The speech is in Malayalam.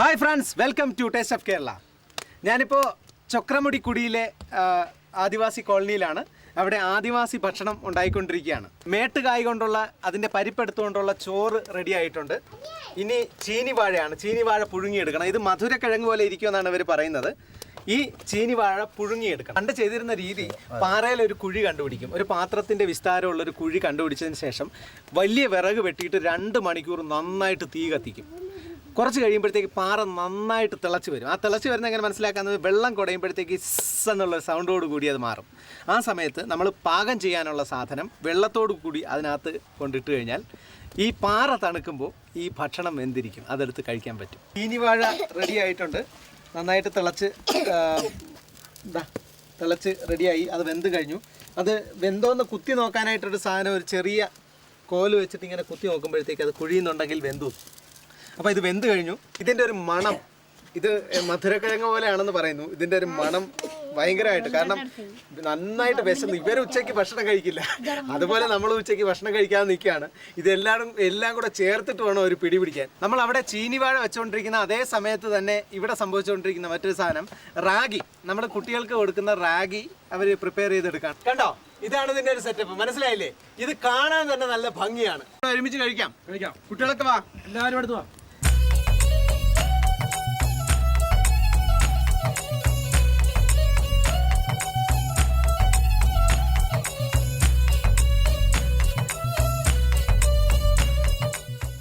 Hi friends welcome to taste of Kerala ഞാനിപ്പോൾ ചക്രമുടി കുടിയിലെ ആദിവാസി കോളനിയിലാണ്. അവിടെ ആദിവാസി ഭക്ഷണം ഉണ്ടായിക്കൊണ്ടിരിക്കുകയാണ്. മേട്ടുകായ് കൊണ്ടുള്ള അതിന്റെ പരിപ്പെടുത്തുകൊണ്ടുള്ള ചോറ് റെഡി ആയിട്ടുണ്ട്. ഇനി ചീനി വാഴയാണ്. ചീനി വാഴ പുഴുങ്ങിയെടുക്കണം. ഇത് മധുരക്കിഴങ്ങ് പോലെ ഇരിക്കുമെന്നാണ് ഇവർ പറയുന്നത്. ഈ ചീനി വാഴ പുഴുങ്ങിയെടുക്കണം. പണ്ട് ചെയ്തിരുന്ന രീതി പാറയിൽ ഒരു കുഴി കണ്ടുപിടിക്കും. ഒരു പാത്രത്തിന്റെ വിസ്താരമുള്ള ഒരു കുഴി കണ്ടുപിടിച്ചതിന് ശേഷം വലിയ വിറക് വെട്ടിയിട്ട് രണ്ട് മണിക്കൂർ നന്നായിട്ട് തീ കത്തിക്കും. കുറച്ച് കഴിയുമ്പോഴത്തേക്ക് പാറ നന്നായിട്ട് തിളച്ച് വരും. ആ തിളച്ച് വരുന്ന എങ്ങനെ മനസ്സിലാക്കുന്നത് വെള്ളം കുടയുമ്പോഴത്തേക്ക് ഇസ് എന്നുള്ള സൗണ്ടോട് കൂടി അത് മാറും. ആ സമയത്ത് നമ്മൾ പാകം ചെയ്യാനുള്ള സാധനം വെള്ളത്തോട് കൂടി അതിനകത്ത് കൊണ്ടിട്ട് കഴിഞ്ഞാൽ ഈ പാറ തണുക്കുമ്പോൾ ഈ ഭക്ഷണം വെന്തിരിക്കും. അതെടുത്ത് കഴിക്കാൻ പറ്റും. ചീനിവാഴ റെഡി ആയിട്ടുണ്ട്. നന്നായിട്ട് തിളച്ച് എന്താ തിളച്ച് റെഡിയായി അത് വെന്ത് കഴിഞ്ഞു. അത് വെന്തോന്ന് കുത്തി നോക്കാനായിട്ടൊരു സാധനം ഒരു ചെറിയ കോൽ വെച്ചിട്ട് ഇങ്ങനെ കുത്തി നോക്കുമ്പോഴത്തേക്ക് അത് കുഴിയുന്നുണ്ടെങ്കിൽ വെന്തു. അപ്പോൾ ഇത് വെന്ത് കഴിഞ്ഞു. ഇതിന്റെ ഒരു മണം. ഇത് മധുരക്കിഴങ്ങ് പോലെയാണെന്ന് പറയുന്നു. ഇതിന്റെ ഒരു മണം ഭയങ്കരമായിട്ട്. കാരണം നന്നായിട്ട് വിശന്ന്. ഇവർ ഉച്ചയ്ക്ക് ഭക്ഷണം കഴിക്കില്ല. അതുപോലെ നമ്മൾ ഉച്ചയ്ക്ക് ഭക്ഷണം കഴിക്കാതെ നിൽക്കുകയാണ്. ഇതെല്ലാവരും എല്ലാം കൂടെ ചേർത്തിട്ട് വേണം ഒരു പിടി പിടിക്കാൻ. നമ്മൾ അവിടെ ചീനിവാഴ വെച്ചുകൊണ്ടിരിക്കുന്ന അതേ സമയത്ത് തന്നെ ഇവിടെ സംഭവിച്ചുകൊണ്ടിരിക്കുന്ന മറ്റൊരു സാധനം റാഗി. നമ്മുടെ കുട്ടികൾക്ക് കൊടുക്കുന്ന റാഗി അവർ പ്രിപ്പയർ ചെയ്തെടുക്കാൻ. കണ്ടോ? ഇതാണ് ഇതിന്റെ ഒരു സെറ്റപ്പ് മനസ്സിലായില്ലേ? ഇത് കാണാൻ തന്നെ നല്ല ഭംഗിയാണ്. ഒരുമിച്ച് കഴിക്കാം. കഴിക്കാം. കുട്ടികളൊക്കെ വാ. എല്ലാവരും അടുത്ത് വാ.